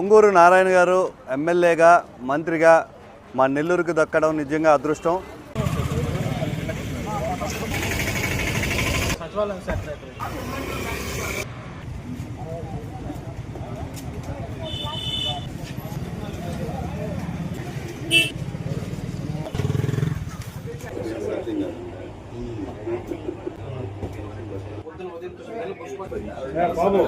ఉంగూరు నారాయణ గారు ఎమ్మెల్యేగా మంత్రిగా మా నెల్లూరుకు దక్కడం నిజంగా అదృష్టం. బాబు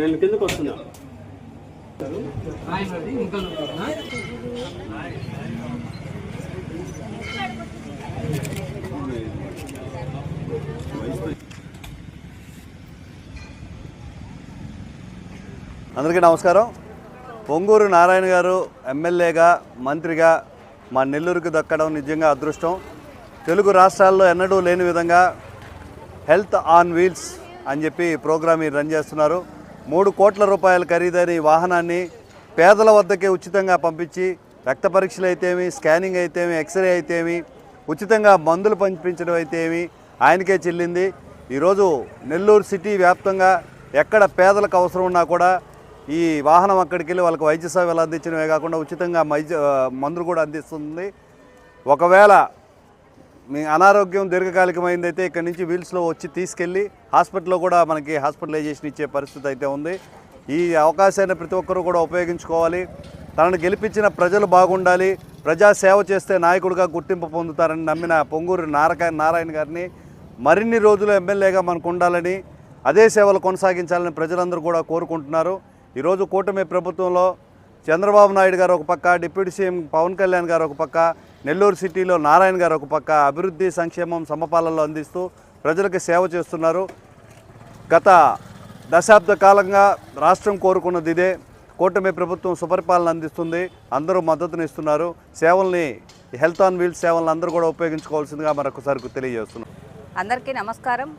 నేను కిందకు వస్తున్నా ఇంకా అందరికీ నమస్కారం. పొంగూరు నారాయణ గారు ఎమ్మెల్యేగా మంత్రిగా మా నెల్లూరుకు దక్కడం నిజంగా అదృష్టం. తెలుగు రాష్ట్రాల్లో ఎన్నడూ లేని విధంగా హెల్త్ ఆన్ వీల్స్ అని చెప్పి ప్రోగ్రామ్ ఈ రన్ చేస్తున్నారు. మూడు కోట్ల రూపాయల ఖరీదైన ఈ వాహనాన్ని పేదల వద్దకే ఉచితంగా పంపించి రక్త పరీక్షలు అయితేమి స్కానింగ్ అయితేమి ఎక్స్రే అయితేమి ఉచితంగా మందులు పంపించడం అయితేమి ఆయనకే చెల్లింది. ఈరోజు నెల్లూరు సిటీ వ్యాప్తంగా ఎక్కడ పేదలకు అవసరం ఉన్నా కూడా ఈ వాహనం అక్కడికి వెళ్ళి వాళ్ళకి వైద్య సేవలు అందించడమే కాకుండా ఉచితంగా వైద్య మందులు కూడా అందిస్తుంది. ఒకవేళ మీ అనారోగ్యం దీర్ఘకాలికమైందైతే ఇక్కడ నుంచి వీల్స్లో వచ్చి తీసుకెళ్ళి హాస్పిటల్లో కూడా మనకి హాస్పిటలైజేషన్ ఇచ్చే పరిస్థితి అయితే ఉంది. ఈ అవకాశాన్ని ప్రతి ఒక్కరూ కూడా ఉపయోగించుకోవాలి. తనను గెలిపించిన ప్రజలు బాగుండాలి. ప్రజా సేవ చేస్తే నాయకుడిగా గుర్తింపు పొందుతారని నమ్మిన పొంగూరు నారక నారాయణ గారిని మరిన్ని రోజులు ఎమ్మెల్యేగా మనకు ఉండాలని అదే సేవలు కొనసాగించాలని ప్రజలందరూ కూడా కోరుకుంటున్నారు. ఈరోజు కూటమి ప్రభుత్వంలో చంద్రబాబు నాయుడు గారు ఒక పక్క డిప్యూటీ సీఎం పవన్ కళ్యాణ్ గారు ఒక పక్క నెల్లూరు సిటీలో నారాయణ గారు ఒక పక్క అభివృద్ధి సంక్షేమం సమపాలనలో అందిస్తూ ప్రజలకు సేవ చేస్తున్నారు. గత దశాబ్ద కాలంగా రాష్ట్రం కోరుకున్నది ఇదే. కూటమి ప్రభుత్వం సుపరిపాలన అందిస్తుంది. అందరూ మద్దతునిస్తున్నారు సేవల్ని హెల్త్ ఆన్ వీల్స్ సేవలను అందరూ కూడా ఉపయోగించుకోవాల్సిందిగా మరొకసారి తెలియజేస్తున్నాం. అందరికీ నమస్కారం.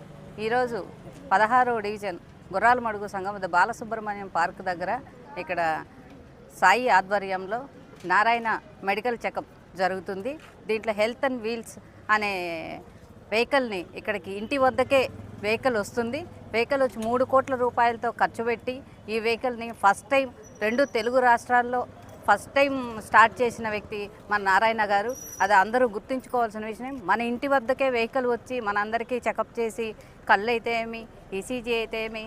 ఈరోజు పదహారో డివిజన్ గుర్రాల మడుగు సంఘం ద బాలసుబ్రహ్మణ్యం పార్క్ దగ్గర ఇక్కడ సాయి ఆధ్వర్యంలో నారాయణ మెడికల్ చెకప్ జరుగుతుంది. దీంట్లో హెల్త్ అండ్ వీల్స్ అనే వెహికల్ని ఇక్కడికి ఇంటి వద్దకే వెహికల్ వస్తుంది. వెహికల్ వచ్చి మూడు కోట్ల రూపాయలతో ఖర్చు పెట్టి ఈ వెహికల్ని ఫస్ట్ టైం రెండు తెలుగు రాష్ట్రాల్లో ఫస్ట్ టైం స్టార్ట్ చేసిన వ్యక్తి మన నారాయణ గారు. అది అందరూ గుర్తుంచుకోవాల్సిన విషయం. మన ఇంటి వద్దకే వెహికల్ వచ్చి మనందరికీ చెకప్ చేసి కళ్ళు అయితే ఏమి ఈసీజీ అయితే ఏమి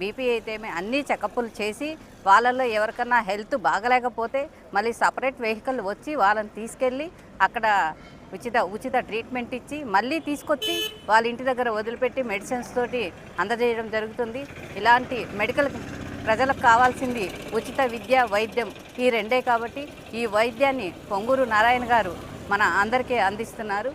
బీపీ అయితే ఏమి అన్నీ చెకప్లు చేసి వాళ్ళల్లో ఎవరికన్నా హెల్త్ బాగలేకపోతే మళ్ళీ సపరేట్ వెహికల్ వచ్చి వాళ్ళని తీసుకెళ్ళి అక్కడ ఉచిత ఉచిత ట్రీట్మెంట్ ఇచ్చి మళ్ళీ తీసుకొచ్చి వాళ్ళ ఇంటి దగ్గర వదిలిపెట్టి మెడిసిన్స్ తోటి అందజేయడం జరుగుతుంది. ఇలాంటి మెడికల్ ప్రజలకు కావాల్సింది ఉచిత విద్య వైద్యం. ఈ రెండే కాబట్టి ఈ వైద్యాన్ని పొంగూరు నారాయణ గారు మన అందరికీ అందిస్తున్నారు.